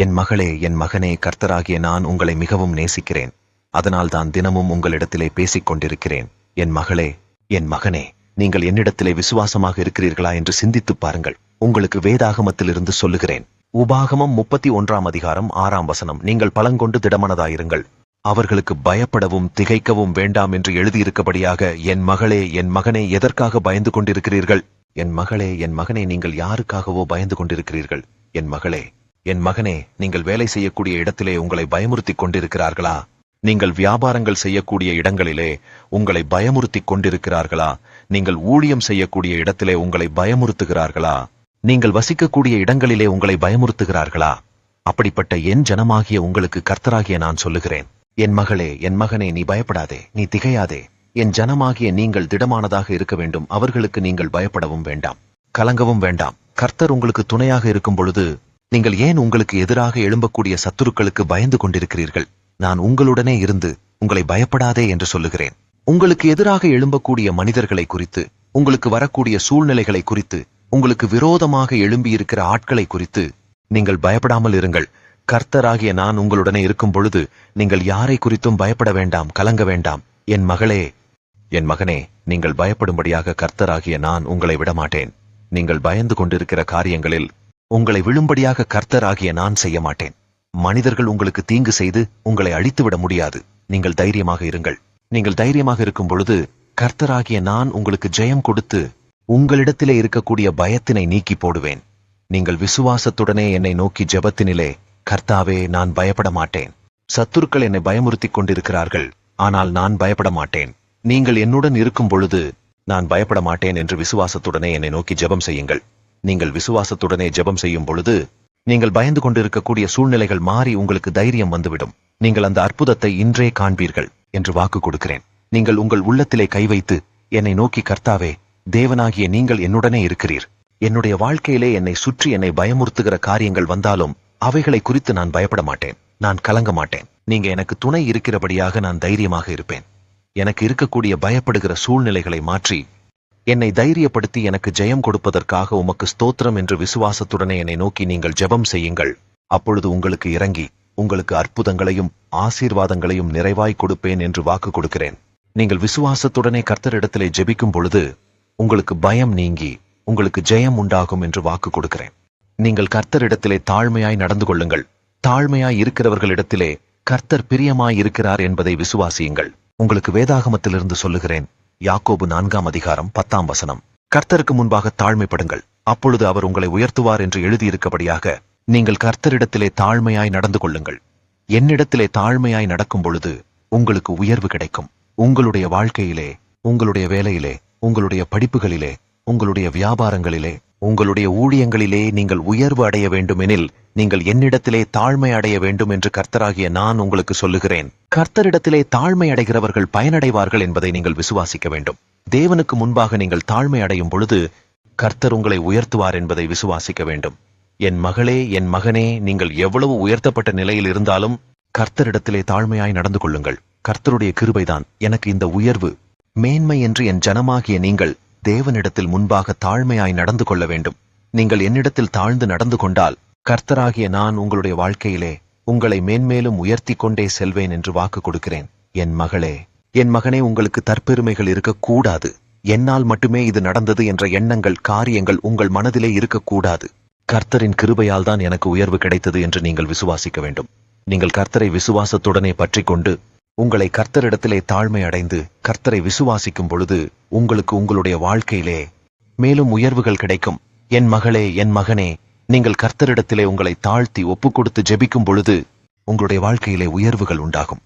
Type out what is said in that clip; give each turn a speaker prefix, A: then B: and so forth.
A: என் மகளே என் மகனே கர்த்தராகிய நான் உங்களை மிகவும் நேசிக்கிறேன். அதனால் தான் தினமும் உங்களிடத்திலே பேசிக் கொண்டிருக்கிறேன். என் மகளே என் மகனே நீங்கள் என்னிடத்திலே விசுவாசமாக இருக்கிறீர்களா என்று சிந்தித்துப் பாருங்கள். உங்களுக்கு வேதாகமத்திலிருந்து சொல்லுகிறேன். உபாகமம் முப்பத்தி ஒன்றாம் அதிகாரம் ஆறாம் வசனம். நீங்கள் பலங்கொண்டு திடமனதாயிருங்கள். அவர்களுக்கு பயப்படவும் திகைக்கவும் வேண்டாம் என்று எழுதியிருக்கபடியாக என் மகளே என் மகனே எதற்காக பயந்து கொண்டிருக்கிறீர்கள்? என் மகளே என் மகனே நீங்கள் யாருக்காகவோ பயந்து கொண்டிருக்கிறீர்கள்? என் மகளே என் மகனே நீங்கள் வேலை செய்யக்கூடிய இடத்திலே உங்களை பயமுறுத்திக் கொண்டிருக்கிறார்களா? நீங்கள் வியாபாரங்கள் செய்யக்கூடிய இடங்களிலே உங்களை பயமுறுத்திக் கொண்டிருக்கிறார்களா? நீங்கள் ஊழியம் செய்யக்கூடிய இடத்திலே உங்களை பயமுறுத்துகிறார்களா? நீங்கள் வசிக்கக்கூடிய இடங்களிலே உங்களை பயமுறுத்துகிறார்களா? அப்படிப்பட்ட என் ஜனமாகிய உங்களுக்கு கர்த்தராகிய நான் சொல்லுகிறேன். என் மகளே என் மகனே நீ பயப்படாதே நீ திகையாதே. என் ஜனமாகிய நீங்கள் திடமானதாக இருக்க வேண்டும் அவர்களுக்கு நீங்கள் பயப்படவும் வேண்டாம். கலங்கவும் வேண்டாம். கர்த்தர் உங்களுக்கு துணையாக இருக்கும் பொழுது நீங்கள் ஏன் உங்களுக்கு எதிராக எழும்பக்கூடிய சத்துருக்களுக்கு பயந்து கொண்டிருக்கிறீர்கள்? நான் உங்களுடனே இருந்து உங்களை பயப்படாதே என்று சொல்லுகிறேன். உங்களுக்கு எதிராக எழும்பக்கூடிய மனிதர்களை குறித்து உங்களுக்கு வரக்கூடிய சூழ்நிலைகளை குறித்து உங்களுக்கு விரோதமாக எழும்பியிருக்கிற ஆட்களை குறித்து நீங்கள் பயப்படாமல் இருங்கள். கர்த்தராகிய நான் உங்களுடனே இருக்கும் பொழுது நீங்கள் யாரை குறித்தும் பயப்பட வேண்டாம் கலங்க வேண்டாம். என் மகளே என் மகனே நீங்கள் பயப்படும்படியாக கர்த்தராகிய நான் உங்களை விடமாட்டேன். நீங்கள் பயந்து கொண்டிருக்கிற காரியங்களில் உங்களை விழும்படியாக கர்த்தராகிய நான் செய்ய மாட்டேன் மனிதர்கள் உங்களுக்கு தீங்கு செய்து உங்களை அழித்துவிட முடியாது. நீங்கள் தைரியமாக இருங்கள். நீங்கள் தைரியமாக இருக்கும் பொழுது கர்த்தராகிய நான் உங்களுக்கு ஜெயம் கொடுத்து உங்களிடத்திலே இருக்கக்கூடிய பயத்தினை நீக்கி போடுவேன். நீங்கள் விசுவாசத்துடனே என்னை நோக்கி ஜெபத்தினிலே கர்த்தாவே நான் பயப்பட மாட்டேன். சத்துருக்கள் என்னை பயமுறுத்திக் கொண்டிருக்கிறார்கள். ஆனால் நான் பயப்பட மாட்டேன். நீங்கள் என்னுடன் இருக்கும் பொழுது நான் பயப்பட மாட்டேன் என்று விசுவாசத்துடனே என்னை நோக்கி ஜெபம் செய்யுங்கள். நீங்கள் விசுவாசத்துடனே ஜெபம் செய்யும் பொழுது நீங்கள் பயந்து கொண்டிருக்கக்கூடிய சூழ்நிலைகள் மாறி உங்களுக்கு தைரியம் வந்துவிடும். நீங்கள் அந்த அற்புதத்தை இன்றே காண்பீர்கள் என்று வாக்கு கொடுக்கிறேன். நீங்கள் உங்கள் உள்ளத்திலே கை வைத்து என்னை நோக்கி கர்த்தாவே தேவனாகிய நீங்கள் என்னுடனே இருக்கிறீர். என்னுடைய வாழ்க்கையிலே என்னை சுற்றி என்னை பயமுறுத்துகிற காரியங்கள் வந்தாலும் அவைகளை குறித்து நான் பயப்பட மாட்டேன். நான் கலங்க மாட்டேன். நீங்க எனக்கு துணை இருக்கிறபடியாக நான் தைரியமாக இருப்பேன். எனக்கு இருக்கக்கூடிய பயப்படுகிற சூழ்நிலைகளை மாற்றி என்னை தைரியப்படுத்தி எனக்கு ஜெயம் கொடுப்பதற்காக உமக்கு ஸ்தோத்திரம் என்று விசுவாசத்துடனே என்னை நோக்கி நீங்கள் ஜெபம் செய்யுங்கள். அப்பொழுது உங்களுக்கு இறங்கி உங்களுக்கு அற்புதங்களையும் ஆசீர்வாதங்களையும் நிறைவாய் கொடுப்பேன் என்று வாக்கு கொடுக்கிறேன். நீங்கள் விசுவாசத்துடனே கர்த்தரிடத்திலே ஜெபிக்கும் பொழுது உங்களுக்கு பயம் நீங்கி உங்களுக்கு ஜெயம் உண்டாகும் என்று வாக்கு கொடுக்கிறேன். நீங்கள் கர்த்தரிடத்திலே தாழ்மையாய் நடந்து கொள்ளுங்கள். தாழ்மையாய் இருக்கிறவர்களிடத்திலே கர்த்தர் பிரியமாய் இருக்கிறார் என்பதை விசுவாசியுங்கள். உங்களுக்கு வேதாகமத்திலிருந்து சொல்லுகிறேன் யாக்கோபு நான்காம் அதிகாரம் பத்தாம் வசனம். கர்த்தருக்கு முன்பாக தாழ்மைப்படுங்கள். அப்பொழுது அவர் உங்களை உயர்த்துவார் என்று எழுதியிருக்கபடியாக நீங்கள் கர்த்தரிடத்திலே தாழ்மையாய் நடந்து கொள்ளுங்கள். என்னிடத்திலே தாழ்மையாய் நடக்கும் பொழுது உங்களுக்கு உயர்வு கிடைக்கும். உங்களுடைய வாழ்க்கையிலே உங்களுடைய வேலையிலே உங்களுடைய படிப்புகளிலே உங்களுடைய வியாபாரங்களிலே உங்களுடைய ஊழியங்களிலே நீங்கள் உயர்வு அடைய வேண்டுமெனில் நீங்கள் என்னிடத்திலே தாழ்மை அடைய வேண்டும் என்று கர்த்தராகிய நான் உங்களுக்கு சொல்லுகிறேன். கர்த்தரிடத்திலே தாழ்மை அடைகிறவர்கள் பயனடைவார்கள் என்பதை நீங்கள் விசுவாசிக்க வேண்டும். தேவனுக்கு முன்பாக நீங்கள் தாழ்மை அடையும் பொழுது கர்த்தர் உங்களை உயர்த்துவார் என்பதை விசுவாசிக்க வேண்டும். என் மகளே என் மகனே நீங்கள் எவ்வளவு உயர்த்தப்பட்ட நிலையில் இருந்தாலும் கர்த்தரிடத்திலே தாழ்மையாய் நடந்து கொள்ளுங்கள். கர்த்தருடைய கிருபைதான் எனக்கு இந்த உயர்வு. மேன்மை என்று என் ஜனமாகிய நீங்கள் தேவனிடத்தில் முன்பாக தாழ்மையாய் நடந்து கொள்ள வேண்டும். நீங்கள் என்னிடத்தில் தாழ்ந்து நடந்து கொண்டால் கர்த்தராகிய நான் உங்களுடைய வாழ்க்கையிலே உங்களை மேன்மேலும் உயர்த்தி கொண்டே செல்வேன் என்று வாக்கு கொடுக்கிறேன். என் மகளே என் மகனே உங்களுக்கு தற்பெருமைகள் இருக்கக்கூடாது. என்னால் மட்டுமே இது நடந்தது என்ற எண்ணங்கள் காரியங்கள் உங்கள் மனதிலே இருக்கக்கூடாது. கர்த்தரின் கிருபையால் தான் எனக்கு உயர்வு கிடைத்தது என்று நீங்கள் விசுவாசிக்க வேண்டும். நீங்கள் கர்த்தரை விசுவாசத்துடனே பற்றி கொண்டு உங்களை கர்த்தரிடத்திலே தாழ்மை அடைந்து கர்த்தரை விசுவாசிக்கும் பொழுது உங்களுக்கு உங்களுடைய வாழ்க்கையிலே மேலும் உயர்வுகள் கிடைக்கும். என் மகளே என் மகனே நீங்கள் கர்த்தரிடத்திலே உங்களை தாழ்த்தி ஒப்புக் கொடுத்து ஜெபிக்கும் பொழுது உங்களுடைய வாழ்க்கையிலே உயர்வுகள் உண்டாகும்.